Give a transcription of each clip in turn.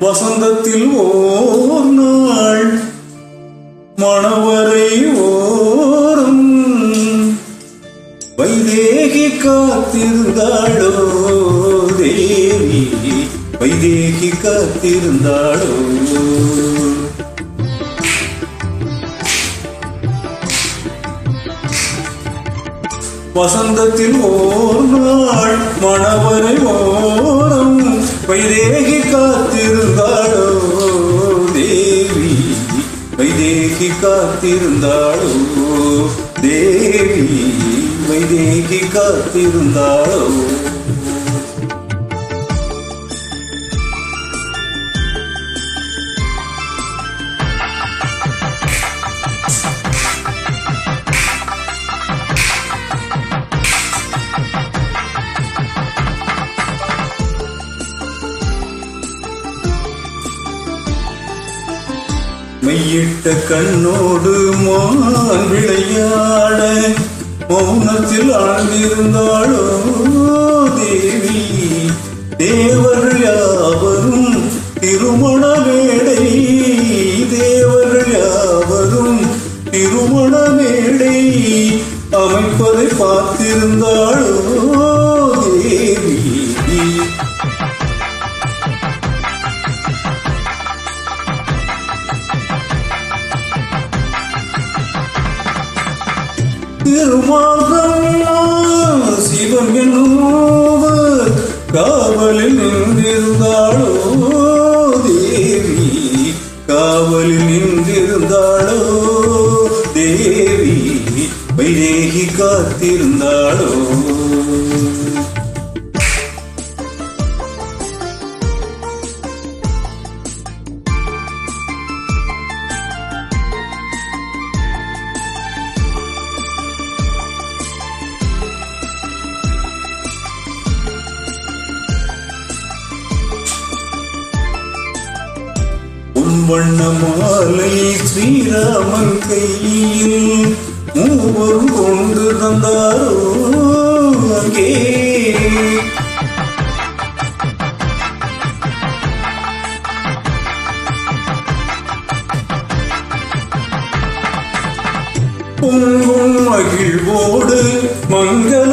வசந்தத்தில் ஓர் நாள் மணவரை ஓரம். வைதேகி காத்திருந்தாளோ தேவி வைதேகி காத்திருந்தாளோ. வசந்தத்தில் ஓர் நாள் மணவரை ஓரம். வைதேகி காத்து தேகி காத்திருந்தாளோ தேவி வைதேகி காத்திருந்தாளோ மெய்யிட்ட கண்ணோடு மான் விளையாட மௌனத்தில் ஆழ்ந்திருந்தாளோ தேவி? தேவர்கள் யாவரும் திருமண மேடை தேவர்கள் யாவரும் திருமண மேடை அமைப்பதை பார்த்திருந்தாளோ திருமாகம் சிவம் என்னும் காவலில் நின்றிருந்தாளோ தேவி? காவலில் நின்றிருந்தாளோ தேவி? வைதேகி காத்திருந்தாளோ பொன்வண்ண மாலை ஸ்ரீராமன் கையில் மூவரும் கொண்டு தந்தாரோ அங்கே. பொங்கும் மகிழ்வோடு மங்கள்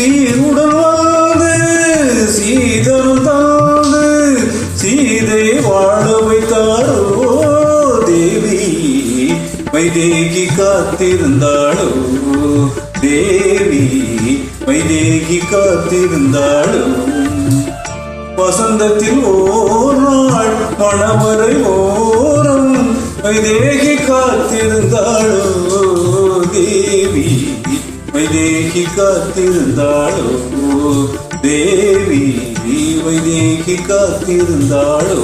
சீருடன் வாழ்ந்து சீதனம் தாழ்ந்து சீதை வாழ வைத்தாரோ தேவி வைதேகி காத்திருந்தாளோ தேவி வைதேகி காத்திருந்தாளோ. வசந்தத்தில் ஓர் நாள் மணவரை ஓரம் வைதேகி காத்திருந்தாளோ தேவி. தேகி காத்திருந்தாளோ தேவி வைதேகி காத்திருந்தாளோ